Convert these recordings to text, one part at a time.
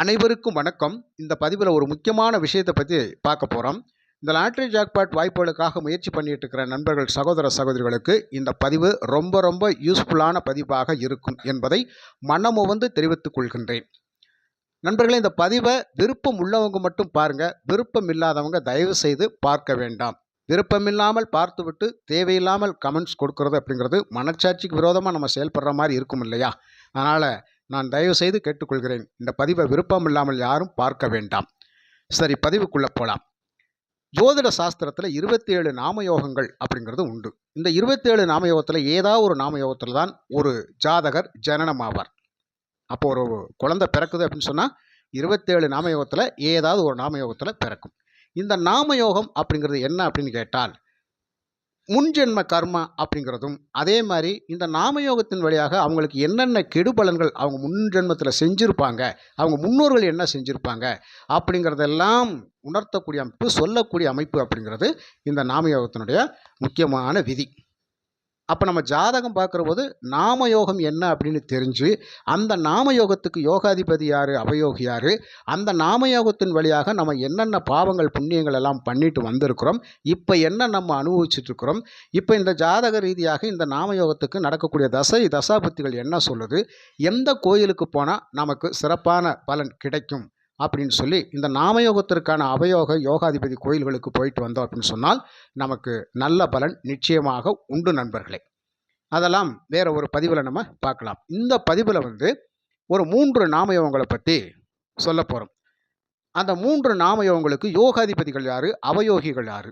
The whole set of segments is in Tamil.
அனைவருக்கும் வணக்கம். இந்த பதிவில் ஒரு முக்கியமான விஷயத்தை பற்றி பார்க்க போகிறோம் இந்த லாட்ரி ஜாக்பாட் வாய்ப்புகளுக்காக முயற்சி பண்ணிட்டு இருக்கிற நண்பர்கள் சகோதர சகோதரிகளுக்கு இந்த பதிவு ரொம்ப ரொம்ப யூஸ்ஃபுல்லான பதிவாக இருக்கும் என்பதை மனமுவந்து தெரிவித்துக் கொள்கின்றேன். நண்பர்களே இந்த பதிவை விருப்பம் உள்ளவங்க மட்டும் பாருங்கள் விருப்பம் இல்லாதவங்க தயவு செய்து பார்க்க வேண்டாம். விருப்பமில்லாமல் பார்த்துவிட்டு தேவையில்லாமல் கமெண்ட்ஸ் கொடுக்கறது அப்படிங்கிறது மனச்சாட்சிக்கு விரோதமாக நம்ம செயல்படுற மாதிரி இருக்கும் இல்லையா? அதனால் நான் தயவு செய்து கேட்டுக்கொள்கிறேன். இந்த பதிவை விருப்பம் இல்லாமல் யாரும் பார்க்க வேண்டாம். சரி பதிவுக்குள்ளே போகலாம் ஜோதிட சாஸ்திரத்தில் இருபத்தி ஏழு நாமயோகங்கள் அப்படிங்கிறது உண்டு. இந்த இருபத்தி ஏழு நாமயோகத்தில் ஏதாவது ஒரு நாமயோகத்தில் தான் ஒரு ஜாதகர் ஜனனமாவார். அப்போ ஒரு குழந்தை பிறக்குது அப்படின்னு சொன்னால் இருபத்தேழு நாமயோகத்தில் ஏதாவது ஒரு நாமயோகத்தில் பிறக்கும். இந்த நாமயோகம் அப்படிங்கிறது என்ன அப்படின்னு கேட்டால் முன்ஜென்ம கர்மா அப்படிங்கிறதும் அதே மாதிரி இந்த நாமயோகத்தின் வழியாக அவங்களுக்கு என்னென்ன கெடுபலன்கள் அவங்க முன் ஜென்மத்தில் செஞ்சுருப்பாங்க அவங்க முன்னோர்கள் என்ன செஞ்சுருப்பாங்க அப்படிங்கிறதெல்லாம் உணர்த்தக்கூடிய அமைப்பு சொல்லக்கூடிய அமைப்பு அப்படிங்கிறது இந்த நாமயோகத்தினுடைய முக்கியமான விதி. அப்போ நம்ம ஜாதகம் பார்க்குற போது நாமயோகம் என்ன அப்படின்னு தெரிஞ்சு அந்த நாம யோகத்துக்கு யோகாதிபதி யார்? அவயோகி யார்? அந்த நாம யோகத்தின் வழியாக நம்ம என்னென்ன பாவங்கள் புண்ணியங்கள் எல்லாம் பண்ணிட்டு வந்திருக்கிறோம் இப்போ என்ன நம்ம அனுபவிச்சிட்டுருக்குறோம் இப்போ இந்த ஜாதக ரீதியாக இந்த நாம யோகத்துக்கு நடக்கக்கூடிய தசை தசாபுத்திகள் என்ன சொல்லுது எந்த கோயிலுக்கு போனால் நமக்கு சிறப்பான பலன் கிடைக்கும்? அப்படின்னு சொல்லி இந்த நாமயோகத்திற்கான அவயோக யோகாதிபதி கோயில்களுக்கு போயிட்டு வந்தோம் அப்படின்னு சொன்னால் நமக்கு நல்ல பலன் நிச்சயமாக உண்டு நண்பர்களே. அதெல்லாம் வேற ஒரு பதிவில் நம்ம பார்க்கலாம். இந்த பதிவில் வந்து ஒரு மூன்று நாமயோகங்களை பற்றி சொல்ல போகிறோம் அந்த மூன்று நாமயோகங்களுக்கு யோகாதிபதிகள் யார்? அவயோகிகள் யார்?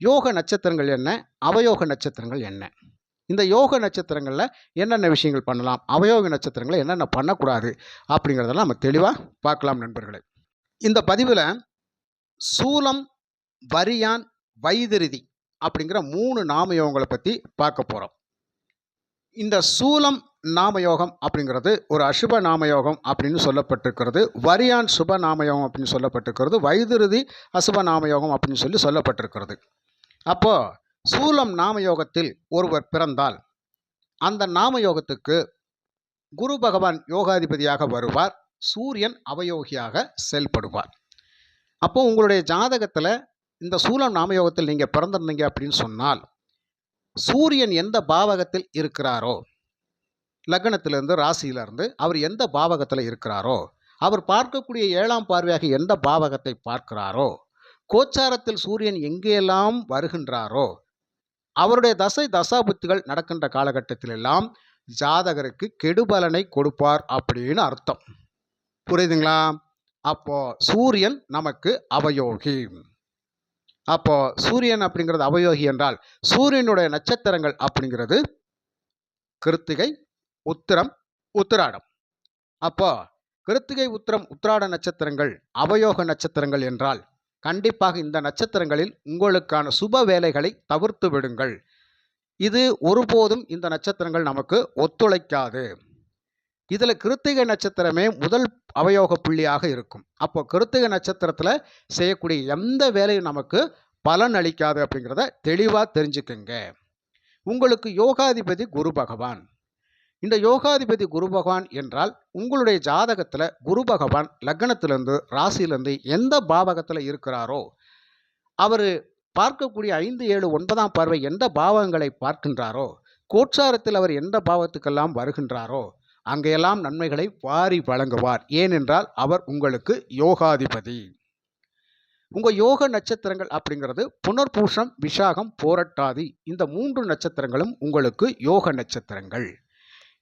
யோக நட்சத்திரங்கள் என்ன? அவயோக நட்சத்திரங்கள் என்ன? இந்த யோக நட்சத்திரங்களில் என்னென்ன விஷயங்கள் பண்ணலாம்? அவயோக நட்சத்திரங்களை என்னென்ன பண்ணக்கூடாது? அப்படிங்கிறதெல்லாம் நம்ம தெளிவாக பார்க்கலாம் நண்பர்களே. இந்த பதிவில் சூலம் வரியான் வைதிருதி அப்படிங்கிற மூணு நாமயோகங்களை பற்றி பார்க்க போகிறோம் இந்த சூலம் நாமயோகம் அப்படிங்கிறது ஒரு அசுப நாமயோகம் அப்படின்னு சொல்லப்பட்டிருக்கிறது. வரியான் சுப நாமயோகம் அப்படின்னு சொல்லப்பட்டிருக்கிறது. வைதிருதி அசுப நாமயோகம் அப்படின்னு சொல்லி சொல்லப்பட்டிருக்கிறது. அப்போது சூலம் நாமயோகத்தில் ஒருவர் பிறந்தால் அந்த நாமயோகத்துக்கு குரு பகவான் யோகாதிபதியாக வருவார் சூரியன் அவயோகியாக செயல்படுவார். அப்போ உங்களுடைய ஜாதகத்தில் இந்த சூலம் நாமயோகத்தில் நீங்கள் பிறந்திருந்தீங்க அப்படின்னு சொன்னால் சூரியன் எந்த பாவகத்தில் இருக்கிறாரோ லக்னத்திலிருந்து ராசியிலிருந்து அவர் எந்த பாவகத்தில் இருக்கிறாரோ அவர் பார்க்கக்கூடிய ஏழாம் பார்வையாக எந்த பாவகத்தை பார்க்கிறாரோ கோச்சாரத்தில் சூரியன் எங்கெல்லாம் வருகின்றாரோ அவருடைய தசை தசாபுத்திகள் நடக்கின்ற காலகட்டத்திலெல்லாம் ஜாதகருக்கு கெடுபலனை கொடுப்பார் அப்படின்னு அர்த்தம். புரியுதுங்களா? அப்போ சூரியன் நமக்கு அவயோகி. அப்போ சூரியன் அப்படிங்கிறது அவயோகி என்றால் சூரியனுடைய நட்சத்திரங்கள் அப்படிங்கிறது கிருத்திகை உத்திரம் உத்திராடம். அப்போ கிருத்திகை உத்திரம் உத்திராட நட்சத்திரங்கள் அவயோக நட்சத்திரங்கள் என்றால் கண்டிப்பாக இந்த நட்சத்திரங்களில் உங்களுக்கான சுப வேலைகளை தவிர்த்து விடுங்கள். இது ஒருபோதும் இந்த நட்சத்திரங்கள் நமக்கு ஒத்துழைக்காது. இதில் கிருத்திகை நட்சத்திரமே முதல் அவயோக புள்ளியாக இருக்கும். அப்போ கிருத்திகை நட்சத்திரத்தில் செய்யக்கூடிய எந்த வேலையும் நமக்கு பலன் அளிக்காது அப்படிங்கிறத தெளிவாக தெரிஞ்சுக்குங்க. உங்களுக்கு யோகாதிபதி குரு பகவான். இந்த யோகாதிபதி குரு பகவான் என்றால் உங்களுடைய ஜாதகத்தில் குரு பகவான் லக்னத்திலிருந்து ராசியிலேருந்து எந்த பாவகத்தில் இருக்கிறாரோ அவர் பார்க்கக்கூடிய ஐந்து ஏழு ஒன்பதாம் பார்வை எந்த பாவகங்களை பார்க்கின்றாரோ கோட்சாரத்தில் அவர் எந்த பாவத்துக்கெல்லாம் வருகின்றாரோ அங்கெல்லாம் நன்மைகளை வாரி வழங்குவார். ஏனென்றால் அவர் உங்களுக்கு யோகாதிபதி. உங்கள் யோக நட்சத்திரங்கள் அப்படிங்கிறது புனர்பூஷம் விஷாகம் போரட்டாதி இந்த மூன்று நட்சத்திரங்களும் உங்களுக்கு யோக நட்சத்திரங்கள்.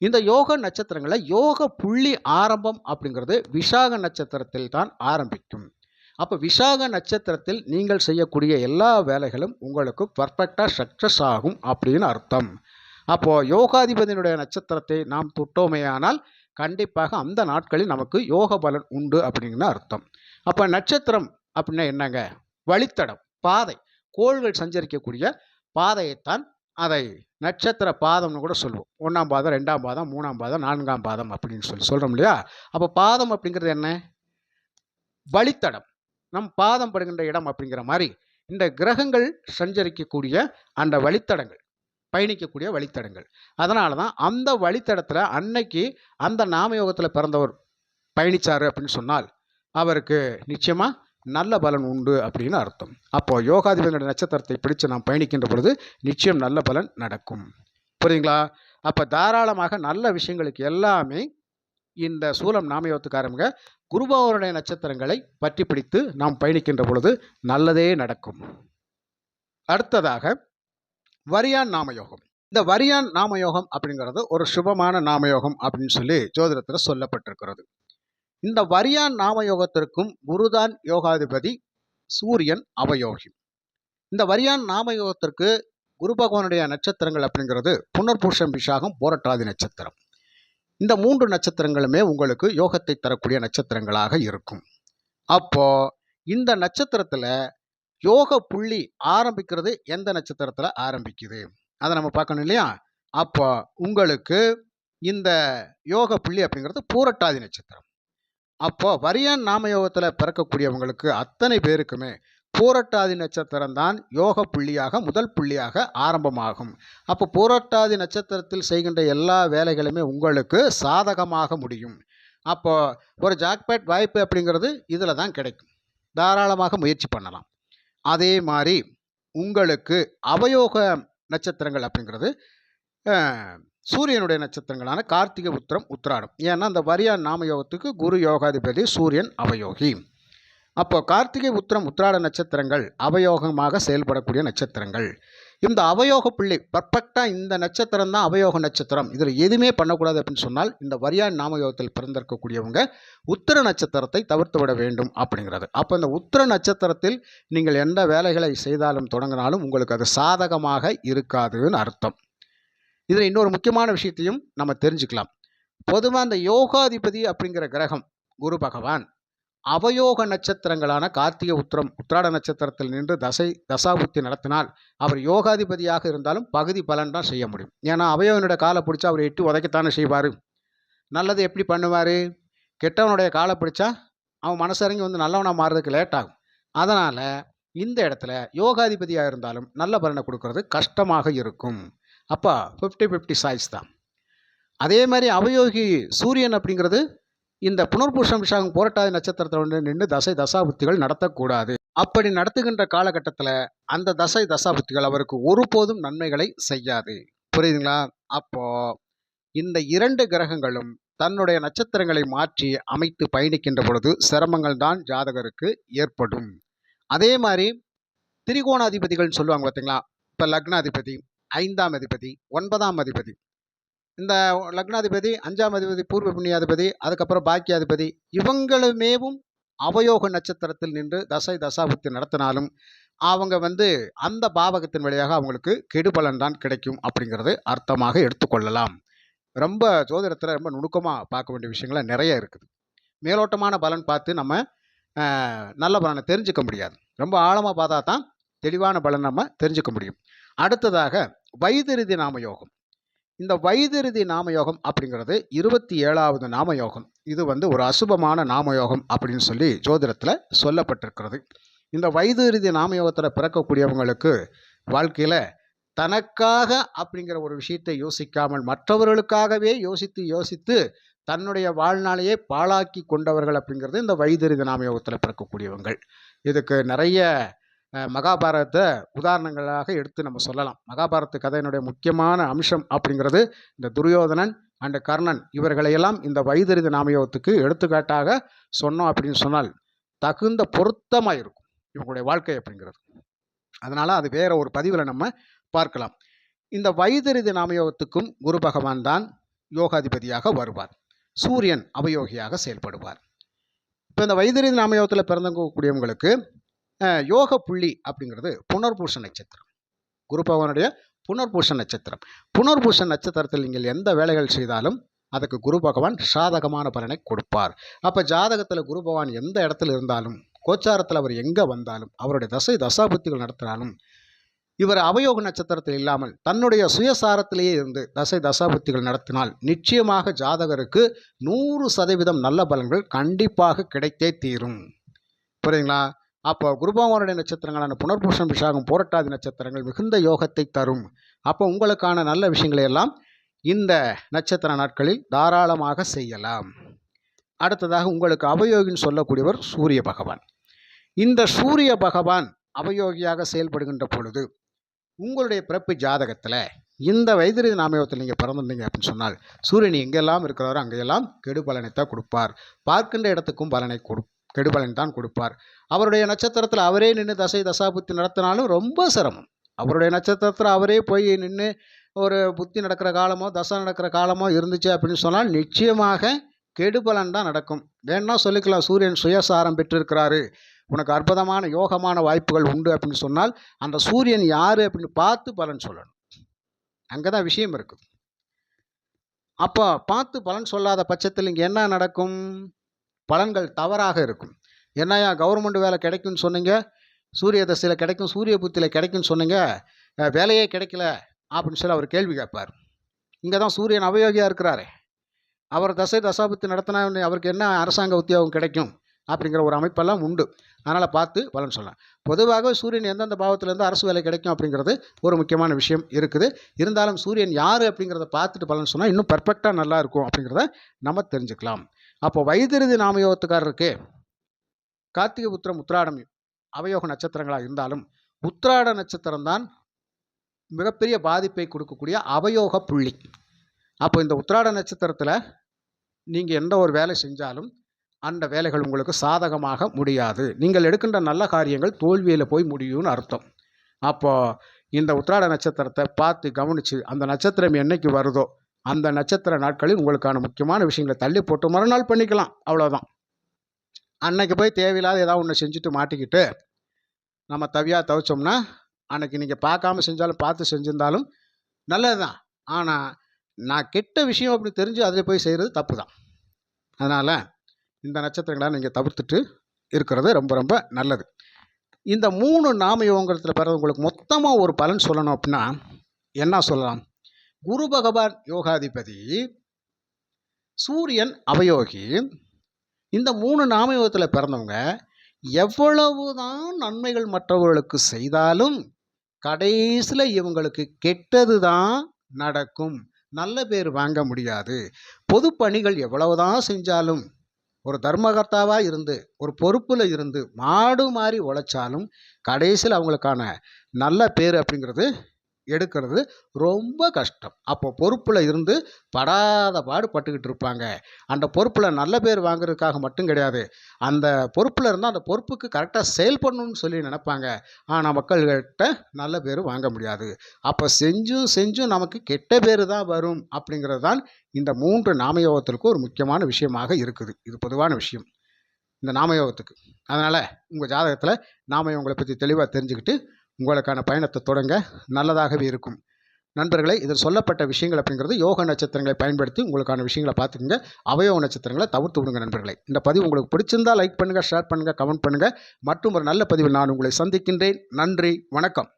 இந்த யோக நட்சத்திரங்களில் யோக புள்ளி ஆரம்பம் அப்படிங்கிறது விஷாக நட்சத்திரத்தில் தான் ஆரம்பிக்கும். அப்போ விசாக நட்சத்திரத்தில் நீங்கள் செய்யக்கூடிய எல்லா வேலைகளும் உங்களுக்கு பர்ஃபெக்டாக சக்ஸஸ் ஆகும் அப்படின்னு அர்த்தம். அப்போது யோகாதிபதியினுடைய நட்சத்திரத்தை நாம் தொட்டோமேயானால் கண்டிப்பாக அந்த நாட்களில் நமக்கு யோக பலன் உண்டு அப்படின்னு அர்த்தம். அப்போ நட்சத்திரம் அப்படின்னா என்னங்க? வழித்தடம் பாதை. கோள்கள் சஞ்சரிக்கக்கூடிய பாதையைத்தான் அதை நட்சத்திர பாதம்னு கூட சொல்லுவோம். ஒன்றாம் பாதம் ரெண்டாம் பாதம் மூணாம் பாதம் நான்காம் பாதம் அப்படின்னு சொல்லி சொல்கிறோம் இல்லையா? அப்போ பாதம் அப்படிங்கிறது என்ன? வழித்தடம். நம் பாதம் படுகின்ற இடம் அப்படிங்கிற மாதிரி இந்த கிரகங்கள் சஞ்சரிக்கக்கூடிய அந்த வழித்தடங்கள் பயணிக்கக்கூடிய வழித்தடங்கள். அதனால தான் அந்த வழித்தடத்தில் அன்னைக்கு அந்த நாமயோகத்தில் பிறந்தவர் பயணித்தார் அப்படின்னு சொன்னால் அவருக்கு நிச்சயமாக நல்ல பலன் உண்டு அப்படின்னு அர்த்தம். அப்போது யோகாதிபதியோட நட்சத்திரத்தை பிடித்து நாம் பயணிக்கின்ற பொழுது நிச்சயம் நல்ல பலன் நடக்கும். புரியுங்களா அப்போ தாராளமாக நல்ல விஷயங்களுக்கு எல்லாமே இந்த சூலம் நாமயோகத்துக்கு ஆரம்பிங்க நட்சத்திரங்களை பற்றி பிடித்து நாம் பயணிக்கின்ற பொழுது நல்லதே நடக்கும். அடுத்ததாக வரியான் நாமயோகம். இந்த வரியான் நாமயோகம் அப்படிங்கிறது ஒரு சுபமான நாமயோகம் அப்படின்னு சொல்லி ஜோதிடத்தில் சொல்லப்பட்டிருக்கிறது. இந்த வரியான் நாமயோகத்திற்கும் குருதான் யோகாதிபதி சூரியன் அவயோகி. இந்த வரியான் நாமயோகத்திற்கு குரு பகவானுடைய நட்சத்திரங்கள் அப்படிங்கிறது புனர்பூஷம் விஷாகம் போரட்டாதி நட்சத்திரம். இந்த மூன்று நட்சத்திரங்களுமே உங்களுக்கு யோகத்தை தரக்கூடிய நட்சத்திரங்களாக இருக்கும். அப்போ இந்த நட்சத்திரத்தில் யோக புள்ளி ஆரம்பிக்கிறது எந்த நட்சத்திரத்தில் ஆரம்பிக்குது? அதை நம்ம பார்க்கணும் இல்லையா? அப்போ உங்களுக்கு இந்த யோக புள்ளி அப்படிங்கிறது பூரட்டாதி நட்சத்திரம். அப்போ வரியான் நாமயோகத்தில் பிறக்கக்கூடியவங்களுக்கு அத்தனை பேருக்குமே பூரட்டாதி நட்சத்திரம் தான் யோக புள்ளியாக முதல் புள்ளியாக ஆரம்பமாகும். அப்போ பூரட்டாதி நட்சத்திரத்தில் செய்கின்ற எல்லா வேலைகளுமே உங்களுக்கு சாதகமாக முடியும். அப்போ ஒரு ஜாக்பேட் வாய்ப்பு அப்படிங்கிறது இதில் தான் கிடைக்கும். தாராளமாக முயற்சி பண்ணலாம். அதே மாதிரி உங்களுக்கு அவயோக நட்சத்திரங்கள் அப்படிங்கிறது சூரியனுடைய நட்சத்திரங்களான கார்த்திகை உத்திரம் உத்திராடம். ஏன்னா அந்த வரியா நாமயோகத்துக்கு குரு யோகாதிபதி சூரியன் அவயோகி. அப்போ கார்த்திகை உத்திரம் உத்திராட நட்சத்திரங்கள் அவயோகமாக செயல்படக்கூடிய நட்சத்திரங்கள். இந்த அவயோக புள்ளி பர்ஃபெக்டாக இந்த நட்சத்திரம் தான் அவயோக நட்சத்திரம். இதில் எதுவுமே பண்ணக்கூடாது அப்படின்னு சொன்னால் இந்த வரியான் நாமயோகத்தில் பிறந்திருக்கக்கூடியவங்க உத்திர நட்சத்திரத்தை தவிர்த்து விட வேண்டும் அப்படிங்கிறது. அப்போ இந்த உத்திர நட்சத்திரத்தில் நீங்கள் எந்த வேலைகளை செய்தாலும் தொடங்கினாலும் உங்களுக்கு அது சாதகமாக இருக்காதுன்னு அர்த்தம். இதில் இன்னொரு முக்கியமான விஷயத்தையும் நம்ம தெரிஞ்சுக்கலாம். பொதுவாக அந்த யோகாதிபதி அப்படிங்கிற கிரகம் குரு பகவான் அவயோக நட்சத்திரங்களான கார்த்திகை உத்திரம் உத்திராட நட்சத்திரத்தில் நின்று தசை தசாபுத்தி நடத்தினால் அவர் யோகாதிபதியாக இருந்தாலும் பகுதி பலன் தான் செய்ய முடியும். ஏன்னா அவயோகனுடைய காலை பிடிச்சா அவர் எட்டு உதைக்கத்தானே செய்வார். நல்லது எப்படி பண்ணுவார்? கெட்டவனுடைய காலை பிடிச்சா அவன் மனசரங்கி வந்து நல்லவனாக மாறுறதுக்கு லேட் ஆகும். அதனால் இந்த இடத்துல யோகாதிபதியாக இருந்தாலும் நல்ல பலனை கொடுக்கறது கஷ்டமாக இருக்கும். அப்போ ஃபிஃப்டி ஃபிஃப்டி சாய்ஸ் தான். அதே மாதிரி அவயோகி சூரியன் அப்படிங்கிறது இந்த புனர்பூஷம் விஷாகம் போராட்டாதி நட்சத்திரத்தில் வந்து நின்று தசை தசாபுத்திகள் நடத்தக்கூடாது. அப்படி நடத்துகின்ற காலகட்டத்தில் அந்த தசை தசாபுத்திகள் அவருக்கு ஒருபோதும் நன்மைகளை செய்யாது. புரியுதுங்களா? அப்போ இந்த இரண்டு கிரகங்களும் தன்னுடைய நட்சத்திரங்களை மாற்றி அமைத்து பயணிக்கின்ற பொழுது சிரமங்கள் தான் ஜாதகருக்கு ஏற்படும். அதே மாதிரி திரிகோணாதிபதிகள்னு சொல்லுவாங்க பார்த்தீங்களா இப்போ லக்னாதிபதி ஐந்தாம் அதிபதி ஒன்பதாம் அதிபதி. இந்த லக்னாதிபதி அஞ்சாம் அதிபதி பூர்வ புண்ணியாதிபதி அதுக்கப்புறம் பாக்கியாதிபதி இவங்களுமேவும் அவயோக நட்சத்திரத்தில் நின்று தசை தசாபுத்தி நடத்தினாலும் அவங்க வந்து அந்த பாவகத்தின் வழியாக அவங்களுக்கு கெடுபலன் தான் கிடைக்கும் அப்படிங்கிறது அர்த்தமாக எடுத்துக்கொள்ளலாம். ரொம்ப ஜோதிடத்தில் ரொம்ப நுணுக்கமாக பார்க்க வேண்டிய விஷயங்கள்லாம் நிறைய இருக்குது. மேலோட்டமான பலன் பார்த்து நம்ம நல்ல பலனை தெரிஞ்சுக்க முடியாது. ரொம்ப ஆழமாக பார்த்தா தான் தெளிவான பலன் நம்ம தெரிஞ்சுக்க முடியும். அடுத்ததாக வைதிருதி நாமயோகம் இந்த வைதிருதி நாமயோகம் அப்படிங்கிறது இருபத்தி ஏழாவது நாமயோகம் இது வந்து ஒரு அசுபமான நாமயோகம் அப்படின்னு சொல்லி ஜோதிடத்தில் சொல்லப்பட்டிருக்கிறது. இந்த வைதிருதி நாமயோகத்தில் பிறக்கக்கூடியவங்களுக்கு வாழ்க்கையில் தனக்காக அப்படிங்கிற ஒரு விஷயத்தை யோசிக்காமல் மற்றவர்களுக்காகவே யோசித்து யோசித்து தன்னுடைய வாழ்நாளையே பாழாக்கி கொண்டவர்கள் அப்படிங்கிறது இந்த வைதிருதி நாமயோகத்தில் பிறக்கக்கூடியவங்கள் இதுக்கு நிறைய மகாபாரதத்தை மகாபாரத உதாரணங்களாக எடுத்து நம்ம சொல்லலாம். மகாபாரத கதையினுடைய முக்கியமான அம்சம் அப்படிங்கிறது இந்த துரியோதனன் அண்ட் கர்ணன் இவர்களையெல்லாம் இந்த வைத்திருதி நாமயோகத்துக்கு எடுத்துக்காட்டாக சொன்னோம் அப்படின்னு சொன்னால் தகுந்த பொருத்தமாக இருக்கும் இவங்களுடைய வாழ்க்கை அப்படிங்கிறது. அதனால் அது வேற ஒரு பதிவில் நம்ம பார்க்கலாம். இந்த வைத்திருதி நாமயோகத்துக்கும் குரு பகவான் தான் யோகாதிபதியாக வருவார். சூரியன் அவயோகியாக செயல்படுவார். இப்போ இந்த வைத்திருதி நாமயோகத்தில் பிறந்தக்கூடியவங்களுக்கு அஹ், யோக புள்ளி அப்படிங்கிறது புனர்பூச நட்சத்திரம். குரு பகவானுடைய புனர்பூச நட்சத்திரம். புனர்பூச நட்சத்திரத்தில் நீங்கள் எந்த வேலைகள் செய்தாலும் அதுக்கு குரு பகவான் சாதகமான பலனை கொடுப்பார். அப்போ ஜாதகத்தில் குரு பகவான் எந்த இடத்துல இருந்தாலும் கோச்சாரத்தில் அவர் எங்கே வந்தாலும் அவருடைய தசை தசாபுத்திகள் நடத்தினாலும் இவர் அவயோக நட்சத்திரத்தில் இல்லாமல் தன்னுடைய சுயசாரத்திலேயே இருந்து தசை தசாபுத்திகள் நடத்தினால் நிச்சயமாக ஜாதகருக்கு நூறு சதவீதம் நல்ல பலன்கள் கண்டிப்பாக கிடைத்தே தீரும். புரியுங்களா அப்போ குருபகவானுடைய நட்சத்திரங்களான புனர்பூஷம் விஷாகம் போரட்டாதி நட்சத்திரங்கள் மிகுந்த யோகத்தை தரும். அப்போ உங்களுக்கான நல்ல விஷயங்களை எல்லாம் இந்த நட்சத்திர நாட்களில் தாராளமாக செய்யலாம். அடுத்ததாக உங்களுக்கு அவயோகின்னு சொல்லக்கூடியவர் சூரிய பகவான். இந்த சூரிய பகவான் அவயோகியாக செயல்படுகின்ற பொழுது உங்களுடைய பிறப்பு ஜாதகத்தில் இந்த வைத்திருதி நாமயோகத்தில் நீங்கள் பிறந்திருந்தீங்க அப்படின்னு சொன்னால் சூரியன் எங்கெல்லாம் இருக்கிறாரோ அங்கெல்லாம் கெடு பலனைத்தான் கொடுப்பார். பார்க்கின்ற இடத்துக்கும் பலனை கொடு கெடுபலன் தான் கொடுப்பார். அவருடைய நட்சத்திரத்தில் அவரே நின்று தசை தசாபுத்தி நடத்தினாலும் ரொம்ப சிரமம். அவருடைய நட்சத்திரத்தில் அவரே போய் நின்று ஒரு புத்தி நடக்கிற காலமோ தசை நடக்கிற காலமோ இருந்துச்சு அப்படின்னு சொன்னால் நிச்சயமாக கெடுபலன் தான் நடக்கும். வேணா சொல்லிக்கலாம் சூரியன் சுயசாரம் பெற்றிருக்கிறாரு. உனக்கு அற்புதமான யோகமான வாய்ப்புகள் உண்டு அப்படின்னு சொன்னால் அந்த சூரியன் யார் அப்படின்னு பார்த்து பலன் சொல்லணும். அங்கே தான் விஷயம் இருக்குது அப்போ பார்த்து பலன் சொல்லாத பட்சத்தில் இங்கே என்ன நடக்கும்? பலன்கள் தவறாக இருக்கும். என்னையா கவர்மெண்ட் வேலை கிடைக்கும்னு சொன்னீங்க? சூரிய தசையில் கிடைக்கும் சூரிய புத்தியில் கிடைக்கும்னு சொன்னீங்க? வேலையே கிடைக்கல அப்படின்னு சொல்லி அவர் கேள்வி கேட்பார். இங்கே தான் சூரியன் அவயோகியாக இருக்கிறாரு. அவர் தசை தசாபத்து நடத்தினா அவருக்கு என்ன அரசாங்க உத்தியோகம் கிடைக்கும்? அப்படிங்கிற ஒரு அமைப்பெல்லாம் உண்டு. அதனால் பார்த்து பலன் சொல்லலாம். பொதுவாக சூரியன் எந்தெந்த பாவத்திலேருந்து அரசு வேலை கிடைக்கும் அப்படிங்கிறது ஒரு முக்கியமான விஷயம் இருக்குது. இருந்தாலும் சூரியன் யார் அப்படிங்கிறத பார்த்துட்டு பலன் சொன்னால் இன்னும் பர்ஃபெக்டாக நல்லா இருக்கும் அப்படிங்கிறத நம்ம தெரிஞ்சுக்கலாம். அப்போ வைத்திருதி நாமயோகத்துக்காரருக்கு கார்த்திகை புத்திரம் உத்திராடம் அவயோக நட்சத்திரங்களாக இருந்தாலும் உத்திராட நட்சத்திரம் தான் மிகப்பெரிய பாதிப்பை கொடுக்கக்கூடிய அவயோக புள்ளி. அப்போ இந்த உத்திராட நட்சத்திரத்தில் நீங்கள் எந்த ஒரு வேலை செஞ்சாலும் அந்த வேலைகள் உங்களுக்கு சாதகமாக முடியாது. நீங்கள் எடுக்கின்ற நல்ல காரியங்கள் தோல்வியில் போய் முடியும்னு அர்த்தம். அப்போது இந்த உத்திராட நட்சத்திரத்தை பார்த்து கவனித்து அந்த நட்சத்திரம் என்னைக்கு வருதோ அந்த நட்சத்திர நாட்களில் உங்களுக்கான முக்கியமான விஷயங்களை தள்ளி போட்டு மறுநாள் பண்ணிக்கலாம். அவ்வளோதான் அன்னைக்கு போய் தேவையில்லாத ஏதாவது ஒன்று செஞ்சுட்டு மாட்டிக்கிட்டு நம்ம தவியாக தவிச்சோம்னா அன்னைக்கு நீங்கள் பார்க்காம செஞ்சாலும் பார்த்து செஞ்சிருந்தாலும் நல்லது தான் ஆனால் நான் கெட்ட விஷயம் அப்படி தெரிஞ்சு அதில் போய் செய்கிறது தப்பு தான் அதனால் இந்த நட்சத்திரங்களை நீங்கள் தவிர்த்துட்டு இருக்கிறது ரொம்ப ரொம்ப நல்லது. இந்த மூணு நாமயோகத்தில் பிறகு உங்களுக்கு மொத்தமாக ஒரு பலன் சொல்லணும் அப்படின்னா என்ன சொல்லலாம்? குரு பகவான் யோகாதிபதி சூரியன் அவயோகி இந்த மூணு நாமயோகத்தில் பிறந்தவங்க எவ்வளவுதான் நன்மைகள் மற்றவர்களுக்கு செய்தாலும் கடைசியில் இவங்களுக்கு கெட்டது தான் நடக்கும். நல்ல பேர் வாங்க முடியாது. பொது பணிகள் எவ்வளவுதான் செஞ்சாலும் ஒரு தர்மகர்த்தாவாக இருந்து ஒரு பொறுப்பில் இருந்து மாடு மாதிரி உழைச்சாலும் கடைசியில் அவங்களுக்கான நல்ல பேர் அப்படிங்கிறது எடுக்கிறது ரொம்ப கஷ்டம். அப்போ பொறுப்பில் இருந்து படாத பாடு பட்டுக்கிட்டு இருப்பாங்க. அந்த பொறுப்பில் நல்ல பேர் வாங்குறதுக்காக மட்டும் கிடையாது. அந்த பொறுப்பில் இருந்தால் அந்த பொறுப்புக்கு கரெக்டாக செயல்படணும்னு சொல்லி நினைப்பாங்க. ஆனால் மக்கள்கிட்ட நல்ல பேர் வாங்க முடியாது. அப்போ செஞ்சும் செஞ்சும் நமக்கு கெட்ட பேர் தான் வரும் அப்படிங்கிறது தான் இந்த மூன்று நாமயோகத்திற்கு ஒரு முக்கியமான விஷயமாக இருக்குது. இது பொதுவான விஷயம். இந்த நாமயோகத்துக்கு. அதனால் உங்கள் ஜாதகத்தில் நாமயோகங்களை பற்றி தெளிவாக தெரிஞ்சுக்கிட்டு உங்களுக்கான பயணத்தை தொடங்க நல்லதாகவே இருக்கும். நண்பர்களே இதில் சொல்லப்பட்ட விஷயங்கள் அப்படிங்கிறது யோக நட்சத்திரங்களை பயன்படுத்தி உங்களுக்கான விஷயங்களை பார்த்துக்குங்க. அவயோக நட்சத்திரங்களை தவிர்த்து விடுங்க நண்பர்களே. இந்த பதிவு உங்களுக்கு பிடிச்சிருந்தா லைக் பண்ணுங்கள் ஷேர் பண்ணுங்கள் கமெண்ட் பண்ணுங்கள் மற்றும் ஒரு நல்ல பதிவில் நான் உங்களை சந்திக்கின்றேன். நன்றி வணக்கம்.